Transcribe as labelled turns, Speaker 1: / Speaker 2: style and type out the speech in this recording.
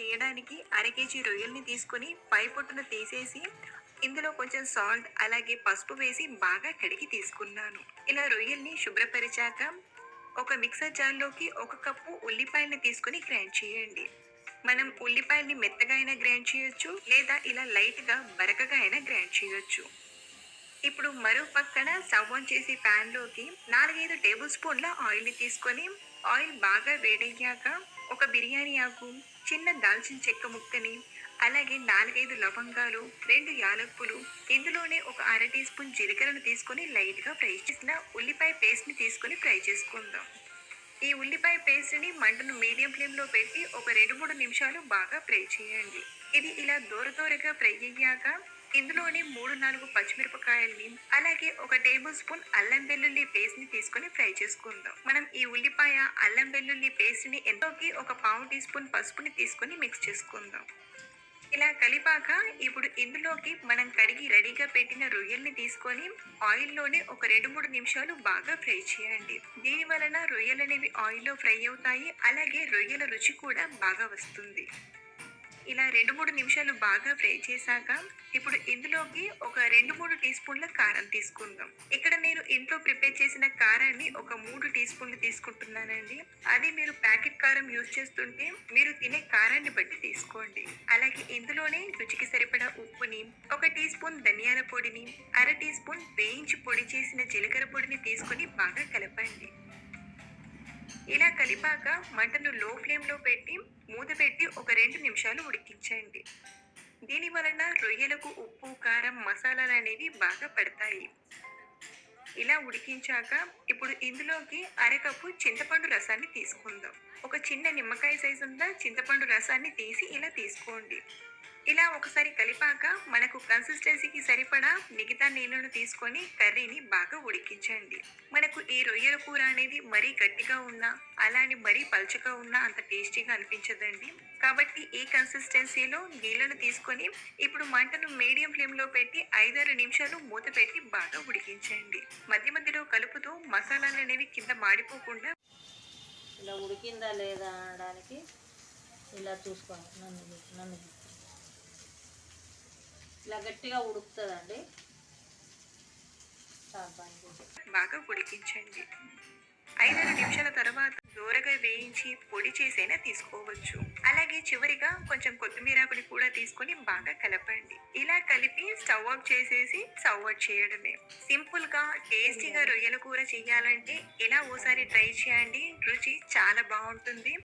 Speaker 1: చేయడానికి అర కేజీ రొయ్యల్ని తీసుకొని పై పొట్టును తీసేసి ఇందులో కొంచెం సాల్ట్ అలాగే పసుపు వేసి బాగా కడిగి తీసుకున్నాను. ఇలా రొయ్యల్ని శుభ్రపరిచాక ఒక మిక్సర్ జార్లోకి ఒక కప్పు ఉల్లిపాయల్ని తీసుకొని గ్రైండ్ చేయండి. మనం ఉల్లిపాయల్ని మెత్తగా అయినా గ్రైండ్ చేయొచ్చు లేదా ఇలా లైట్గా బరకగా అయినా గ్రైండ్ చేయొచ్చు. ఇప్పుడు మరో పక్కన స్టవ్ ఆన్ చేసి ప్యాన్లోకి నాలుగైదు టేబుల్ స్పూన్ల ఆయిల్ని తీసుకొని ఆయిల్ బాగా వేడయ్యాక ఒక బిర్యానీ ఆకు చిన్న దాల్చిన చెక్క ముక్కని అలాగే నాలుగైదు లవంగాలు రెండు యాలక్కులు ఇందులోనే ఒక అర టీ స్పూన్ జీలకర్రను తీసుకొని లైట్గా ఫ్రై చేసిన ఉల్లిపాయ పేస్ట్ని తీసుకొని ఫ్రై చేసుకుందాం. ఈ ఉల్లిపాయ పేస్ట్ని మంటను మీడియం ఫ్లేమ్లో పెట్టి ఒక రెండు మూడు నిమిషాలు బాగా ఫ్రై చేయండి. ఇది ఇలా దూర దూరగా ఫ్రై అయ్యాక ఇందులోని మూడు నాలుగు పచ్చిమిరపకాయల్ని అలాగే ఒక టేబుల్ స్పూన్ అల్లం వెల్లుల్లి పేస్ట్ని తీసుకొని ఫ్రై చేసుకుందాం. మనం ఈ ఉల్లిపాయ అల్లం వెల్లుల్లి పేస్ట్ని ఎంతోకి ఒక పావు టీ స్పూన్ పసుపుని తీసుకొని మిక్స్ చేసుకుందాం. ఇలా కలిపాక ఇప్పుడు ఇందులోకి మనం కడిగి రెడీగా పెట్టిన రొయ్యల్ని తీసుకొని ఆయిల్లోనే ఒక రెండు మూడు నిమిషాలు బాగా ఫ్రై చేయండి. దీని వలన రొయ్యలు అనేవి ఆయిల్లో ఫ్రై అవుతాయి అలాగే రొయ్యల రుచి కూడా బాగా వస్తుంది. ఇలా రెండు మూడు నిమిషాలు బాగా ఫ్రై చేశాక ఇప్పుడు ఇందులోకి ఒక రెండు మూడు టీ స్పూన్ల కారం తీసుకుందాం. ఇక్కడ నేను ఇంట్లో ప్రిపేర్ చేసిన కారాన్ని ఒక మూడు టీ స్పూన్లు తీసుకుంటున్నానండి. అది మీరు ప్యాకెట్ కారం యూజ్ చేస్తుంటే మీరు తినే కారాన్ని బట్టి తీసుకోండి. అలాగే ఇందులోనే రుచికి సరిపడా ఉప్పుని ఒక టీ స్పూన్ ధనియాల పొడిని అర టీ స్పూన్ వేయించి పొడి చేసిన జీలకర్ర పొడిని తీసుకొని బాగా కలపండి. ఇలా కలిపాక మంటను లో ఫ్లేమ్లో పెట్టి మూత పెట్టి ఒక రెండు నిమిషాలు ఉడికించండి. దీని వలన రొయ్యలకు ఉప్పు కారం మసాలాలు అనేవి బాగా పడతాయి. ఇలా ఉడికించాక ఇప్పుడు ఇందులోకి అరకప్పు చింతపండు రసాన్ని తీసుకుందాం. ఒక చిన్న నిమ్మకాయ సైజు ఉందా చింతపండు రసాన్ని తీసి ఇలా తీసుకోండి. ఇలా ఒకసారి కలిపాక మనకు కన్సిస్టెన్సీకి సరిపడా మిగతా నీళ్ళను తీసుకొని కర్రీని బాగా ఉడికించండి. మనకు ఈ రొయ్యల కూర అనేది మరీ గట్టిగా ఉన్నా అలానే మరీ పలుచగా ఉన్నా అంత టేస్టీగా అనిపించదండి. కాబట్టి ఈ కన్సిస్టెన్సీలో నీళ్ళను తీసుకొని ఇప్పుడు మంటను మీడియం ఫ్లేమ్లో పెట్టి ఐదారు నిమిషాలు మూత పెట్టి బాగా ఉడికించండి. మధ్య మధ్యలో కలుపుతూ మసాలాలు అనేవి కింద మాడిపోకుండా
Speaker 2: ఇలా ఉడికిందా లేదా అనడానికి ఇలా చూసుకోండి. నన్ను నన్ను ఇలా గట్టిగా ఉడుకుతుందండి.
Speaker 1: బాగా ఉడికించండి. ఐదారు నిమిషాల తర్వాత దూరగా వేయించి పొడి చేసైనా తీసుకోవచ్చు. అలాగే చివరిగా కొంచెం కొత్తిమీరాకుని కూడా తీసుకొని బాగా కలపండి. ఇలా కలిపి స్టవ్ ఆఫ్ చేసేసి సర్వ్ అవుట్ చేయడమే. సింపుల్గా టేస్టీగా రొయ్యల కూర చేయాలంటే ఇలా ఓసారి ట్రై చేయండి. రుచి చాలా బాగుంటుంది.